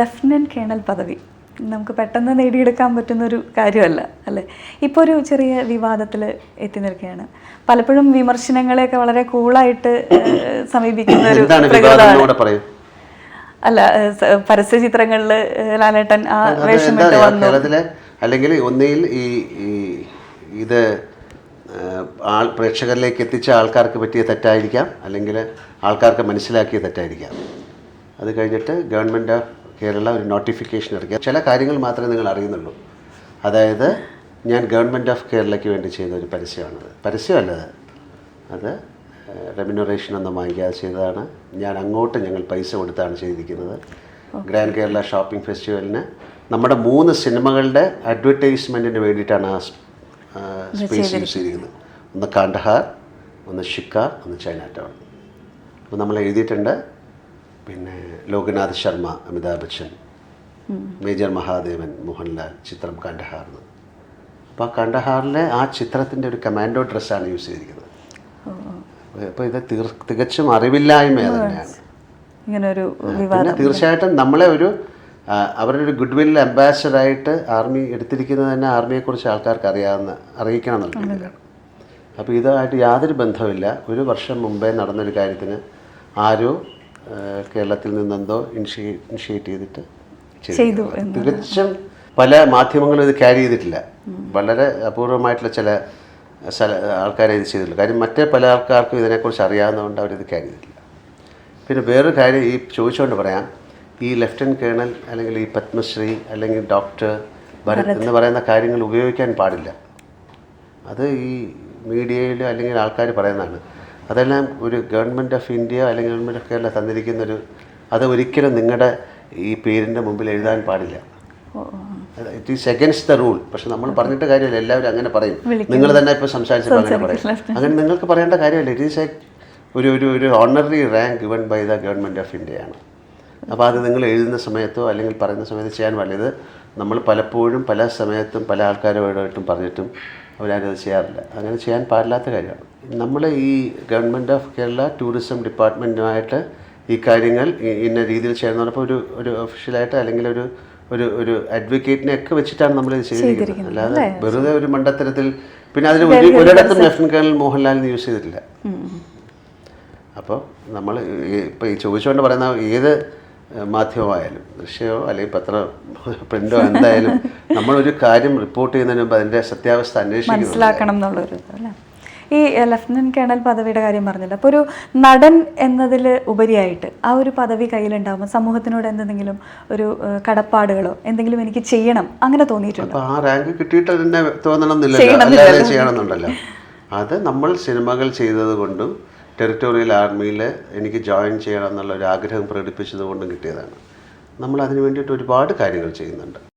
Lieutenant colonel പദവി. നമുക്ക് പെട്ടെന്ന് നേടിയെടുക്കാൻ പറ്റുന്ന ഒരു കാര്യമല്ല അല്ലേ? ഇപ്പോൾ ഒരു ചെറിയ വിവാദത്തിൽ എത്തി നിൽക്കുകയാണ്. പലപ്പോഴും വിമർശനങ്ങളെയൊക്കെ വളരെ കൂളായിട്ട് സമീപിക്കുന്ന ഒരു പ്രകൃതമാണ് അല്ല പരസ്യ ചിത്രങ്ങളിൽ ലാലേട്ടൻ ആ വേഷമിട്ട് വന്നു. അല്ലെങ്കിൽ ഒന്നിൽ ഈ ഇത് ആൾ പ്രേക്ഷകരിലേക്ക് എത്തിച്ച ആൾക്കാർക്ക് പറ്റിയ തെറ്റായിരിക്കാം അല്ലെങ്കിൽ ആൾക്കാർക്ക് മനസ്സിലാക്കിയ തെറ്റായിരിക്കാം. അത് കഴിഞ്ഞിട്ട് ഗവൺമെന്റ് ഓഫ് കേരള ഒരു നോട്ടിഫിക്കേഷൻ ഇറക്കിയ ചില കാര്യങ്ങൾ മാത്രമേ നിങ്ങൾ അറിയുന്നുള്ളൂ. അതായത് ഞാൻ ഗവൺമെന്റ് ഓഫ് കേരളയ്ക്ക് വേണ്ടി ചെയ്ത ഒരു പരസ്യമാണത്. പരസ്യമല്ലത് അത്. റെമ്യൂണറേഷൻ ഒന്നും വാങ്ങിക്കാതെ ചെയ്തതാണ്. ഞാൻ അങ്ങോട്ട് ഞങ്ങൾ പൈസ കൊടുത്താണ് ചെയ്തിരിക്കുന്നത്. ഗ്രാൻഡ് കേരള ഷോപ്പിംഗ് ഫെസ്റ്റിവലിന് നമ്മുടെ മൂന്ന് സിനിമകളുടെ അഡ്വർടൈസ്മെന്റിന് വേണ്ടിയിട്ടാണ് ആ സ്പേസ് യൂസ് ചെയ്തിരിക്കുന്നത്. ഒന്ന് കാണ്ഡഹാർ ഒന്ന് ഷിക്കാർ ഒന്ന് ചൈന ടൗൺ അപ്പോൾ നമ്മൾ എഴുതിയിട്ടുണ്ട്. പിന്നെ ലോകനാഥ് ശർമ്മ അമിതാഭ് ബച്ചൻ മേജർ മഹാദേവൻ മോഹൻലാൽ ചിത്രം കണ്ടഹാറിന് അപ്പോൾ ആ കണ്ടഹാറിലെ ആ ചിത്രത്തിന്റെ ഒരു കമാൻഡോ ഡ്രസ്സാണ് യൂസ് ചെയ്തിരിക്കുന്നത്. അപ്പോൾ ഇത് തീർ തികച്ചും അറിവില്ലായ്മ തന്നെയാണ്. ഇങ്ങനൊരു പിന്നെ തീർച്ചയായിട്ടും നമ്മളെ ഒരു അവരുടെ ഒരു ഗുഡ് വിൽ അംബാസഡറായിട്ട് ആർമി എടുത്തിരിക്കുന്നത് തന്നെ ആർമിയെക്കുറിച്ച് ആൾക്കാർക്ക് അറിയാവുന്ന അറിയിക്കണം എന്നുള്ള രീതിയിലാണ്. അപ്പോൾ ഇതായിട്ട് യാതൊരു ബന്ധമില്ല ഒരു വർഷം മുമ്പേ നടന്നൊരു കാര്യത്തിന് ആരോ കേരളത്തിൽ നിന്നെന്തോ ഇനിഷ്യേറ്റ് ഇനിഷ്യേറ്റ് ചെയ്തിട്ട് ചെയ്തു. തികച്ചും പല മാധ്യമങ്ങളും ഇത് ക്യാരി ചെയ്തിട്ടില്ല. വളരെ അപൂർവമായിട്ടുള്ള ചില സ്ഥല ആൾക്കാരെ ഇത് ചെയ്തിട്ടില്ല. കാര്യം മറ്റേ പല ആൾക്കാർക്കും ഇതിനെക്കുറിച്ച് അറിയാവുന്നതുകൊണ്ട് അവരിത് ക്യാരി ചെയ്തിട്ടില്ല. പിന്നെ വേറൊരു കാര്യം ഈ ചോദിച്ചുകൊണ്ട് പറയാം. ഈ ലെഫ്റ്റനന്റ് കേണൽ അല്ലെങ്കിൽ ഈ പത്മശ്രീ അല്ലെങ്കിൽ ഡോക്ടർ ഭരത് എന്ന് പറയുന്ന കാര്യങ്ങൾ ഉപയോഗിക്കാൻ പാടില്ല. അത് ഈ മീഡിയയിൽ അല്ലെങ്കിൽ ആൾക്കാർ പറയുന്നതാണ്. അതെല്ലാം ഒരു ഗവൺമെന്റ് ഓഫ് ഇന്ത്യ അല്ലെങ്കിൽ ഗവൺമെന്റ് ഓഫ് കേരള തന്നിരിക്കുന്നൊരു അത് ഒരിക്കലും നിങ്ങളുടെ ഈ പേരിന്റെ മുമ്പിൽ എഴുതാൻ പാടില്ല. It is against the rule പക്ഷെ നമ്മൾ പറഞ്ഞിട്ട് കാര്യമില്ല എല്ലാവരും അങ്ങനെ പറയും. നിങ്ങൾ തന്നെ ഇപ്പോൾ സംസാരിച്ചപ്പോൾ അങ്ങനെ പറയും. അങ്ങനെ നിങ്ങൾക്ക് പറയേണ്ട കാര്യമില്ല. ഇറ്റ് ഈസ് എ ഒരു ഒരു ഒരു honorary rank given by the government of ഇന്ത്യയാണ് അപ്പോൾ അത് നിങ്ങൾ എഴുതുന്ന സമയത്തോ അല്ലെങ്കിൽ പറയുന്ന സമയത്ത് ചെയ്യാൻ പാടില്ല ഇത് നമ്മൾ പലപ്പോഴും പല സമയത്തും പല ആൾക്കാരോടായിട്ടും പറഞ്ഞിട്ടും അവരാരും ചെയ്യാറില്ല. അങ്ങനെ ചെയ്യാൻ പാടില്ലാത്ത കാര്യമാണ്. നമ്മൾ ഈ ഗവൺമെന്റ് ഓഫ് കേരള ടൂറിസം ഡിപ്പാർട്ട്മെന്റുമായിട്ട് ഈ കാര്യങ്ങൾ ഇന്ന രീതിയിൽ ചെയ്യുന്നതോടൊപ്പം ഒരു ഒരു ഒഫീഷ്യലായിട്ട് അല്ലെങ്കിൽ ഒരു ഒരു ഒരു അഡ്വക്കേറ്റിനെ ഒക്കെ വെച്ചിട്ടാണ് നമ്മൾ ഇത് ചെയ്തിരിക്കുന്നത്. അല്ലാതെ വെറുതെ ഒരു മണ്ടത്തരത്തിൽ പിന്നെ അതിൽ ഒരു ഒരിടത്തും ലെഫ്റ്റനന്റ് കേണൽ മോഹൻലാലിന് യൂസ് ചെയ്തിട്ടില്ല. അപ്പോൾ നമ്മൾ ഇപ്പോൾ ഈ ചോദിച്ചുകൊണ്ട് പറയുന്ന ഏത് മാധ്യമമായാലും ദൃശ്യമോ അല്ലെങ്കിൽ പത്ര പ്രിന്റോ എന്തായാലും നമ്മളൊരു കാര്യം റിപ്പോർട്ട് ചെയ്യുന്നതിന് മുമ്പ് അതിന്റെ സത്യാവസ്ഥ അന്വേഷിക്കണം മനസ്സിലാക്കണം എന്നുള്ളൊരു ഈ ലഫ്റ്റനന്റ് കേണൽ പദവിയുടെ കാര്യം പറഞ്ഞല്ലോ. അപ്പോൾ ഒരു നടൻ എന്നതിൽ ഉപരിയായിട്ട് ആ ഒരു പദവി കയ്യിലുണ്ടാകുമ്പോൾ സമൂഹത്തിനോട് എന്തെങ്കിലും ഒരു കടപ്പാടുകളോ എന്തെങ്കിലും എനിക്ക് ചെയ്യണം അങ്ങനെ തോന്നിയിട്ടുണ്ട്? ആ റാങ്ക് കിട്ടിയിട്ട് തന്നെ എന്നില്ല ചെയ്യണം ചെയ്യണമെന്നുണ്ടല്ലോ. അത് നമ്മൾ സിനിമകൾ ചെയ്തത് കൊണ്ടും ടെറിട്ടോറിയൽ ആർമിയിൽ എനിക്ക് ജോയിൻ ചെയ്യണം എന്നുള്ള ഒരു ആഗ്രഹം പ്രകടിപ്പിച്ചത് കൊണ്ടും കിട്ടിയതാണ്. നമ്മൾ അതിന് വേണ്ടിയിട്ട് ഒരുപാട് കാര്യങ്ങൾ ചെയ്യുന്നുണ്ട്.